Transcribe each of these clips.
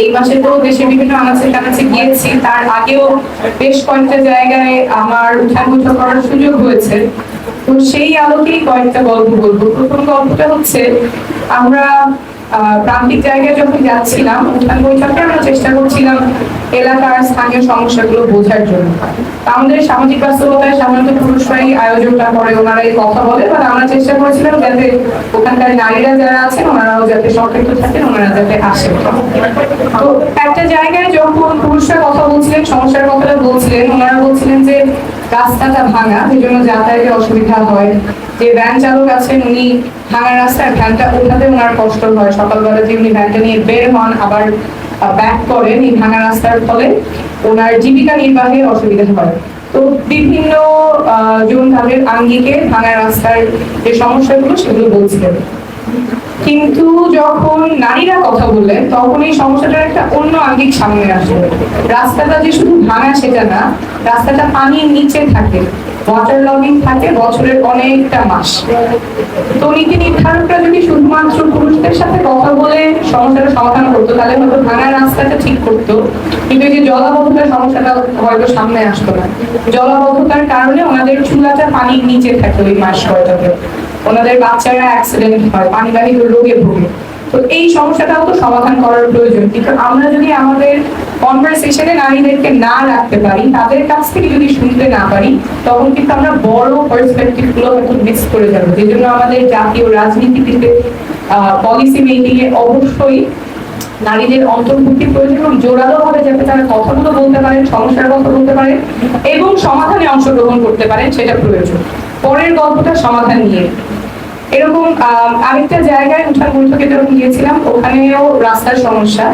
এই মাসে তো দেশের বিভিন্ন আনাচে কানাচে গিয়েছি। তার আগেও বেশ কয়েকটা জায়গায় আমার উঠান বৈঠক করার সুযোগ হয়েছে। তো সেই আলোকেই কয়েকটা গল্প বলব। প্রথম গল্পটা হচ্ছে, আমরা প্রান্তিক জায়গায় যখন যাচ্ছিলাম উঠান বৈঠকে আমরা চেষ্টা করছিলাম এলাকার স্থানীয় সমস্যাগুলো বোঝার জন্য আমাদের সামাজিক বাস্তবতায় সাধারণত পুরুষরাই আয়োজনটা করে, ওনারাই কথা বলে বা আমরা চেষ্টা করেছিলাম যাতে ওখানকার নারীরা যারা আছেন, ওনারাও যাতে সম্পৃক্ত থাকেন, ওনারা যাতে আসেন। তো একটা জায়গায় যখন পুরুষরা কথা বলছিলেন, সমস্যার কথাটা বলছিলেন, ওনারা বলছিলেন যে রাস্তাটা ভাঙা, এই জন্য যাতায়াতে অসুবিধা হয়। যে ভ্যান চালক আছেন, উনি ভাঙা রাস্তায় ভ্যানটা ওঠাতে ওনার কষ্ট হয়। সকালবেলা যে উনি ভ্যানটা নিয়ে বের হন, আবার ব্যাক করেন এই ভাঙা রাস্তার ফলে ওনার জীবিকা নির্বাহে অসুবিধা হয়। তো বিভিন্ন জন তাদের আঙ্গিকে ভাঙা রাস্তার যে সমস্যাগুলো সেগুলো বলছিলেন। কিন্তু যখন নারীরা কথা বললেন, তখন এই সমস্যাটার একটা অন্য আঙ্গিক সামনে আসে রাস্তাটা যে শুধু ভাঙা সেটা না, রাস্তাটা পানির নিচে থাকে। ওয়াটার লগিং থাকে বছরের অনেকটা মাস। তো নীতি নির্ধারকরা যদি শুধুমাত্র পুরুষদের সাথে কথা বলে সমস্যাটা সমাধান করতো, তাহলে হয়তো ভাঙা রাস্তাটা ঠিক করতো। কিন্তু এই যে জলাবদ্ধতার সমস্যাটা হয়তো সামনে আসতো না। জলাবদ্ধতার কারণে ওনাদের চুলাটা পানির নিচে থাকে ওই মাস কয়টাতে ওনাদের বাচ্চারা অ্যাক্সিডেন্ট হয়, পানিবাহিত রোগে ভোগে। তো এই সমস্যাটাও তো সমাধান করার প্রয়োজন। কিন্তু আমরা যদি আমাদের কনভারসেশনে নারীদেরকে না রাখতে পারি, তাদের কাছ থেকে যদি শুনতে না পারি, তখন কিন্তু আমরা বড় পার্সপেক্টিভগুলো হয়তো মিস করে যাব। সেই জন্য আমাদের জাতীয় রাজনীতিতে পলিসি মেকিং এ অবশ্যই নারীদের অন্তর্ভুক্তি প্রয়োজন এবং জোরালো ভাবে যাতে তারা কথাগুলো বলতে পারেন, সমস্যার কথা বলতে পারেন এবং সমাধানে অংশগ্রহণ করতে পারেন, সেটা প্রয়োজন। পরের গল্পটা সমাধান নিয়ে। এরকম আরেকটা জায়গায় উঠান বৈঠকে যখন গিয়েছিলাম, ওখানেও রাস্তার সমস্যা।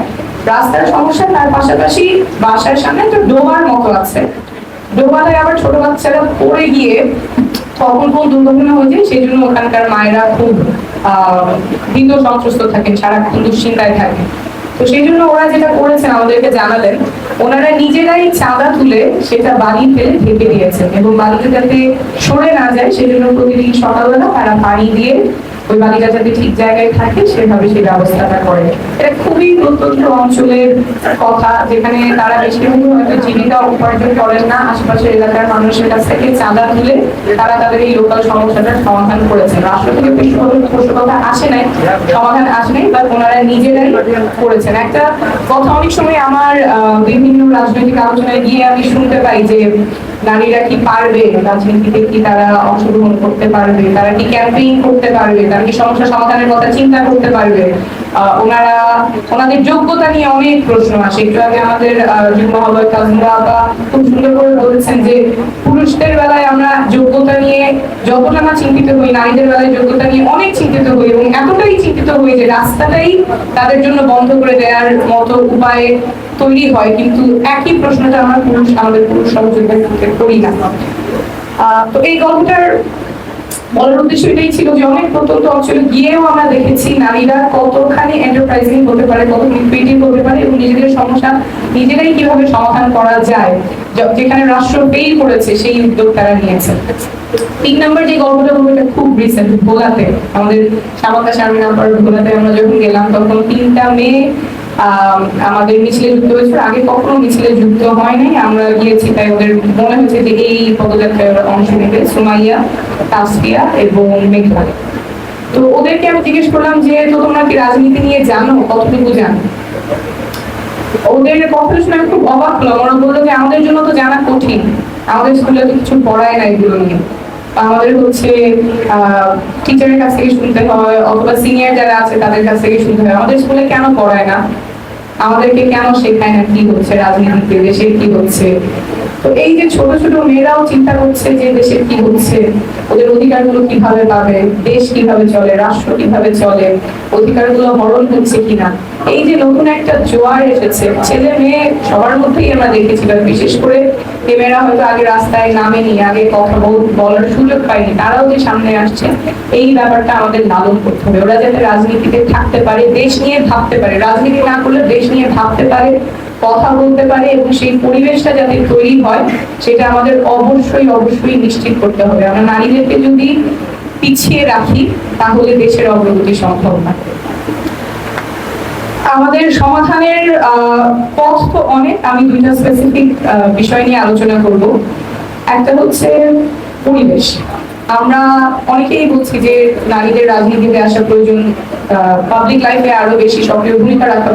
রাস্তার সমস্যা, তার পাশাপাশি বাসার সামনে একটা ডোবার মতো আছে। ডোবাতে আবার ছোট বাচ্চারা পড়ে গিয়ে কখন কোন দুর্ঘটনা হয়ে যায় সেই জন্য ওখানকার মায়েরা খুব, আহ, ভীত সন্ত্রস্ত থাকেন, সারাক্ষণ দুশ্চিন্তায় থাকেন। তো সেই জন্য ওরা যেটা করেছেন, আমাদেরকে জানালেন, ওনারা নিজেরাই চাঁদা তুলে সেটা বালি ফেলে ঢেকে দিয়েছেন এবং বালিটা যাতে সরে না যায় সেই জন্য প্রতিদিন সকালবেলা তারা পানি দিয়ে ওই বালিটা যাতে ঠিক জায়গায় থাকে, সেভাবে সেই ব্যবস্থাটা করে। এটা খুবই প্রত্যন্ত অঞ্চলের কথা, যেখানে তারা বেশিরভাগ হয়তো জীবিকা উপার্জন করেন না। আশেপাশের এলাকার মানুষের কাছ থেকে চাঁদা তুলে তারা তাদের এই লোকাল সমস্যাটার সমাধান রাষ্ট্র থেকে বেশিরভাগ কথা আসে নাই, সমাধান আসে নাই বা ওনারা নিজেরাই করেছেন। একটা কথা অনেক সময় আমার বিভিন্ন রাজনৈতিক আলোচনায় গিয়ে আমি শুনতে পাই যে নারীরা কি পারবে? রাজনীতিতে কি তারা অংশগ্রহণ করতে পারবে? তারা কি ক্যাম্পেইন করতে পারবে? কি সমস্যা সমাধানের কথা চিন্তা করতে পারবে ওনারা, ওনাদের যোগ্যতা নিয়ে অনেক প্রশ্ন আসে। একটু আগে আমাদের খুব সুন্দর করে বলেছেন যে, পুরুষদের বেলায় আমরা যোগ্যতা নিয়ে যতটা চিন্তিত হই, নারীদের বেলায় যোগ্যতা নিয়ে অনেক চিন্তিত হই এবং এতটাই চিন্তিত হই যে রাস্তাটাই তাদের জন্য বন্ধ করে দেওয়ার মতো উপায় তৈরি হয়। কিন্তু একই প্রশ্নটা আমরা পুরুষ, আমাদের পুরুষ সহযোগিতার করি না। তো এই গল্পটার বলার উদ্দেশ্য এটাই ছিল যে অনেক প্রত্যন্ত অঞ্চলে গিয়েও আমরা দেখেছি নারীরা কতখানি এন্টারপ্রাইজিং হতে পারে, কত হতে পারে এবং নিজেদের সমস্যা নিজেরাই কীভাবে সমাধান করা যায় যেখানে রাষ্ট্র ফেল করেছে, সেই উদ্যোগ তারা নিয়েছে। তিন নম্বর যে গল্পটা বলব, এটা খুব রিসেন্ট ভোলাতে। আমাদের শামাকা শারমিন আপার ভোলাতে আমরা যখন গেলাম, তখন তিনটা মেয়ে আমাদের মিছিলে যুক্ত আগে কখনো মিছিলে যুক্ত হয় নাই। আমরা গিয়েছি, তাই ওদের মনে যে এই পদযাত্রায় ওরা অংশ নেবে। এবং তো ওদেরকে আমি জিজ্ঞেস করলাম যে, তো তোমরা কি রাজনীতি নিয়ে জানো? কতটুকু জানো? ওদের কথা শুনে খুব অবাক হলাম। ওরা বলল যে, আমাদের জন্য তো জানা কঠিন। আমাদের স্কুলে তো কিছু পড়ায় না এগুলো নিয়ে। আমাদের হচ্ছে টিচারের কাছ থেকে শুনতে হয় অথবা সিনিয়র যারা আছে তাদের কাছ থেকে শুনতে হয়। আমাদের স্কুলে কেন পড়ায় না? আমাদেরকে কেন শেখায় না কি হচ্ছে রাজনীতিতে দেশের কি হচ্ছে? তো এই যে ছোট ছোট মেয়েরাও চিন্তা করছে যে দেশের কি হচ্ছে, ওদের অধিকারগুলো কীভাবে পাবে, দেশ কীভাবে চলে, রাষ্ট্র কীভাবে চলে, অধিকারগুলো হরণ হচ্ছে কিনা? এই যে নতুন একটা জোয়ার এসেছে, ছেলে মেয়ে সবার মধ্যেই আমরা দেখেছিলাম বিশেষ করে মেয়েরা হয়তো আগে রাস্তায় নামেনি, আগে কথা বল- বলার সুযোগ পায়নি, তারাও যে সামনে আসছে, এই ব্যাপারটা আমাদের লালন করতে হবে। ওরা যাতে রাজনীতিতে থাকতে পারে, দেশ নিয়ে ভাবতে পারে। রাজনীতি না করলে দেশ নিয়ে ভাবতে পারে, কথা বলতে পারে এবং সেই পরিবেশটা যাতে তৈরি হয়, সেটা আমাদের অবশ্যই অবশ্যই নিশ্চিত করতে হবে। আমরা নারীদেরকে যদি পিছিয়ে রাখি, তাহলে দেশের অগ্রগতি সম্ভব না। আমাদের সমাধানের পথ তো অনেক, আমি দুইটা স্পেসিফিক বিষয় নিয়ে আলোচনা করব। একটা হচ্ছে পরিবেশ। আমরা অনেকেই বলছি যে নারীদের রাজনীতিতে আসা প্রয়োজন পাবলিক লাইফে আরও বেশি সক্রিয় ভূমিকা রাখা